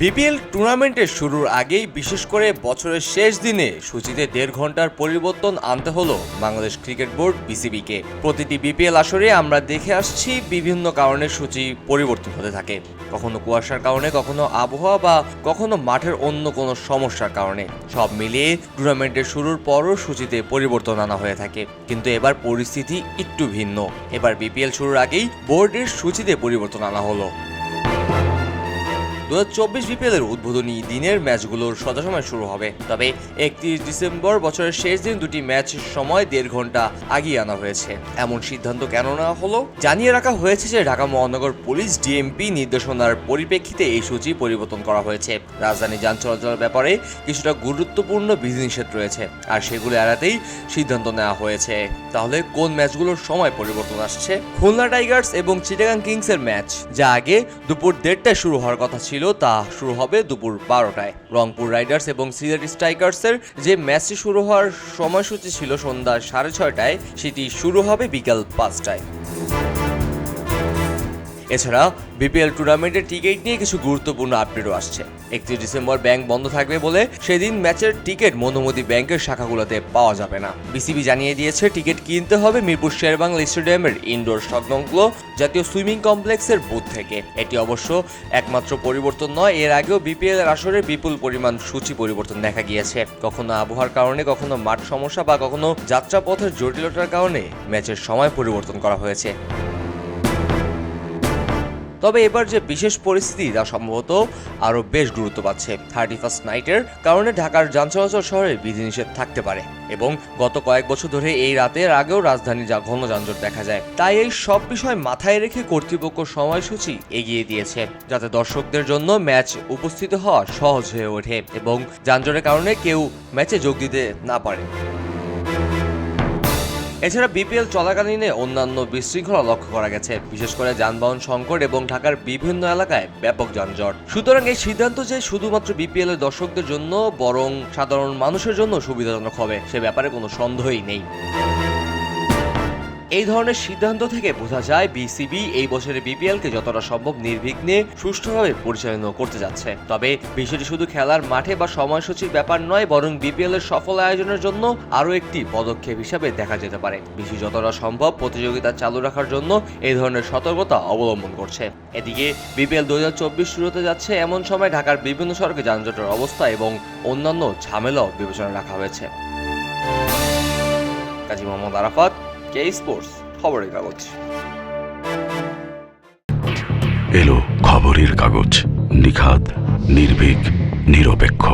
BPL টুর্নামেন্টের শুরুর আগেই বিশেষ করে বছরের শেষ দিনে সূচিতে দেড় ঘণ্টার পরিবর্তন আনতে হলো বাংলাদেশ ক্রিকেট বোর্ড বিসিবিকে। প্রতিটি বিপিএল আসরে আমরা দেখে আসছি বিভিন্ন কারণে সূচি পরিবর্তন হতে থাকে। কখনো কুয়াশার কারণে, কখনো আবহাওয়া বা কখনো মাঠের অন্য কোনো সমস্যার কারণে। সব মিলিয়ে টুর্নামেন্টের শুরুর পরও সূচিতে পরিবর্তন আনা হয়ে থাকে। কিন্তু এবার পরিস্থিতি একটু ভিন্ন। এবার বিপিএল শুরুর আগেই বোর্ডের সূচিতে পরিবর্তন আনা হলো। চব্বিশ বিপিএল এর উদ্বোধনী দিনের ম্যাচগুলোর সময় শুরু হবে। তবে একত্রিশ ডিসেম্বর বছরের শেষ দিন দুটি ম্যাচ সময় দেড় ঘণ্টা আগিয়ে আনা হয়েছে। এমন সিদ্ধান্ত কেন নেওয়া হলো? জানিয়ে রাখা হয়েছে যে ঢাকা মহানগর পুলিশ ডিএমপি নির্দেশনার পরিপ্রেক্ষিতে এই সূচি পরিবর্তন করা হয়েছে। রাজধানী যান চলাচলের ব্যাপারে কিছুটা গুরুত্বপূর্ণ বিধিনিষেধ রয়েছে, আর সেগুলো এড়াতেই সিদ্ধান্ত নেওয়া হয়েছে। তাহলে কোন ম্যাচগুলোর সময় পরিবর্তন আসছে? খুলনা টাইগার্স এবং চিটাগাং কিংসের ম্যাচ, যা আগে দুপুর দেড়টায় শুরু হওয়ার কথা ছিল তা শুরু হবে দুপুর বারোটায়। রংপুর রাইডার্স এবং সিলেট স্ট্রাইকার্সের যে ম্যাচটি শুরু হওয়ার সময়সূচি ছিল সন্ধ্যা সাড়ে ছয়টায়, সেটি শুরু হবে বিকাল পাঁচটায়। এছাড়া বিপিএল টুর্নামেন্টের টিকিট নিয়ে কিছু গুরুত্বপূর্ণ আপডেটও আসছে। একত্রিশ ডিসেম্বর ব্যাংক বন্ধ থাকবে বলে সেদিন ম্যাচের টিকিট মধুমতি ব্যাংকের শাখাগুলোতে পাওয়া যাবে না। বিসিবি জানিয়ে দিয়েছে টিকিট কিনতে হবে মিরপুর শেরবাংলা স্টেডিয়ামের ইনডোর সংলগ্ন জাতীয় সুইমিং কমপ্লেক্সের বুথ থেকে। এটি অবশ্য একমাত্র পরিবর্তন নয়, এর আগেও বিপিএল এর আসরে বিপুল পরিমাণ সূচি পরিবর্তন দেখা গিয়েছে। কখনো আবহাওয়ার কারণে কখনো মাঠ সমস্যা বা কখনো যাত্রাপথের জটিলতার কারণে ম্যাচের সময় পরিবর্তন করা হয়েছে। তবে এবার যে বিশেষ পরিস্থিতি, তা সম্ভবত আরও বেশ গুরুত্ব পাচ্ছে থার্টি ফার্স্ট নাইটের কারণে ঢাকার যান চলাচল শহরে বিধিনিষেধ থাকতে পারে এবং গত কয়েক বছর ধরে এই রাতের আগেও রাজধানী যা ঘন যানজট দেখা যায়, তাই এই সব বিষয় মাথায় রেখে কর্তৃপক্ষ সময়সূচি এগিয়ে দিয়েছে, যাতে দর্শকদের জন্য ম্যাচ উপস্থিত হওয়া সহজ হয়ে ওঠে এবং যানজটের কারণে কেউ ম্যাচে যোগ দিতে না পারে। এছাড়া বিপিএল চলাকালীনে অন্যান্য বিশৃঙ্খলা লক্ষ্য করা গেছে। বিশেষ করে যানবাহন সংকট এবং ঢাকার বিভিন্ন এলাকায় ব্যাপক যানজট। সুতরাং এই সিদ্ধান্ত যে শুধুমাত্র বিপিএল এর দর্শকদের জন্য, বরং সাধারণ মানুষের জন্য সুবিধাজনক হবে, সে ব্যাপারে কোনো সন্দেহই নেই। এই ধরনের সিদ্ধান্ত থেকে বোঝা যায় বিসিবি এই বছরের বিপিএল কে যতটা সম্ভব নির্বিঘ্নে সুষ্ঠুভাবে পরিচালনা করতে যাচ্ছে। তবে বিষয়টি শুধু খেলার মাঠে বা সময়সূচির ব্যাপার নয়, বরং বিপিএল এর সফল আয়োজনের জন্য আরও একটি পদক্ষেপ হিসাবে দেখা যেতে পারে। বিসি যতটা সম্ভব প্রতিযোগিতা চালু রাখার জন্য এই ধরনের সতর্কতা অবলম্বন করছে। এদিকে বিপিএল দু শুরু হতে যাচ্ছে এমন সময় ঢাকার বিভিন্ন সড়কে যানজটের অবস্থা এবং অন্যান্য ঝামেলাও বিবেচনা রাখা হয়েছে। কাজী মোহাম্মদ আরাফাত কে স্পোর্টস খবরের কাগজ। এলো খবরের কাগজ নিখাত নির্ভীক নিরপেক্ষ।